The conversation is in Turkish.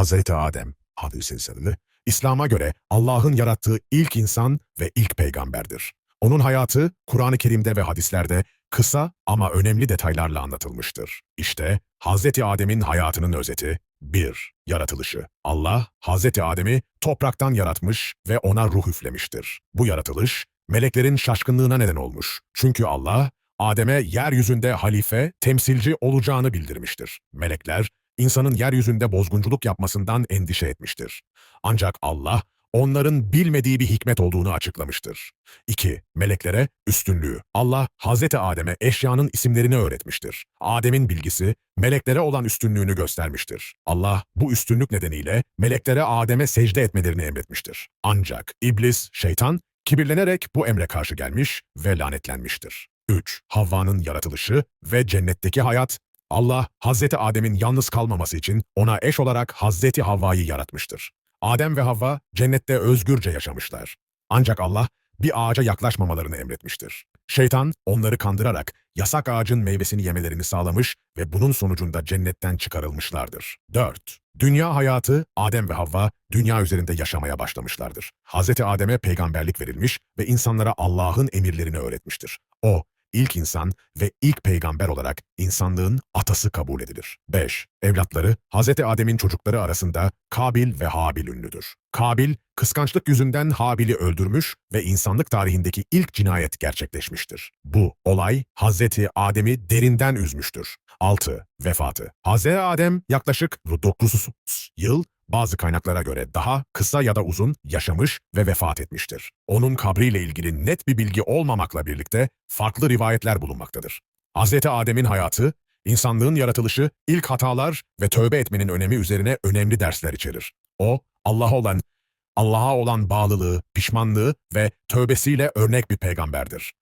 Hazreti Adem hadisi senedi, İslam'a göre Allah'ın yarattığı ilk insan ve ilk peygamberdir. Onun hayatı Kur'an-ı Kerim'de ve hadislerde kısa ama önemli detaylarla anlatılmıştır. İşte Hazreti Adem'in hayatının özeti 1. Yaratılışı. Allah, Hazreti Adem'i topraktan yaratmış ve ona ruh üflemiştir. Bu yaratılış, meleklerin şaşkınlığına neden olmuş. Çünkü Allah, Adem'e yeryüzünde halife, temsilci olacağını bildirmiştir. Melekler, insanın yeryüzünde bozgunculuk yapmasından endişe etmiştir. Ancak Allah, onların bilmediği bir hikmet olduğunu açıklamıştır. 2. Meleklere üstünlüğü. Allah, Hazreti Adem'e eşyanın isimlerini öğretmiştir. Adem'in bilgisi, meleklere olan üstünlüğünü göstermiştir. Allah, bu üstünlük nedeniyle meleklere Adem'e secde etmelerini emretmiştir. Ancak İblis, şeytan, kibirlenerek bu emre karşı gelmiş ve lanetlenmiştir. 3. Havva'nın yaratılışı ve cennetteki hayat Allah, Hazreti Adem'in yalnız kalmaması için ona eş olarak Hazreti Havva'yı yaratmıştır. Adem ve Havva cennette özgürce yaşamışlar. Ancak Allah bir ağaca yaklaşmamalarını emretmiştir. Şeytan onları kandırarak yasak ağacın meyvesini yemelerini sağlamış ve bunun sonucunda cennetten çıkarılmışlardır. 4. Dünya hayatı Adem ve Havva dünya üzerinde yaşamaya başlamışlardır. Hazreti Adem'e peygamberlik verilmiş ve insanlara Allah'ın emirlerini öğretmiştir. O, ilk insan ve ilk peygamber olarak insanlığın atası kabul edilir. 5. Evlatları, Hz. Adem'in çocukları arasında Kabil ve Habil ünlüdür. Kabil, kıskançlık yüzünden Habil'i öldürmüş ve insanlık tarihindeki ilk cinayet gerçekleşmiştir. Bu olay Hz. Adem'i derinden üzmüştür. 6. Vefatı Hz. Adem yaklaşık 900 yıl bazı kaynaklara göre daha kısa ya da uzun yaşamış ve vefat etmiştir. Onun kabriyle ilgili net bir bilgi olmamakla birlikte farklı rivayetler bulunmaktadır. Hz. Adem'in hayatı, insanlığın yaratılışı, ilk hatalar ve tövbe etmenin önemi üzerine önemli dersler içerir. O, Allah'a olan Allah'a olan bağlılığı, pişmanlığı ve tövbesiyle örnek bir peygamberdir.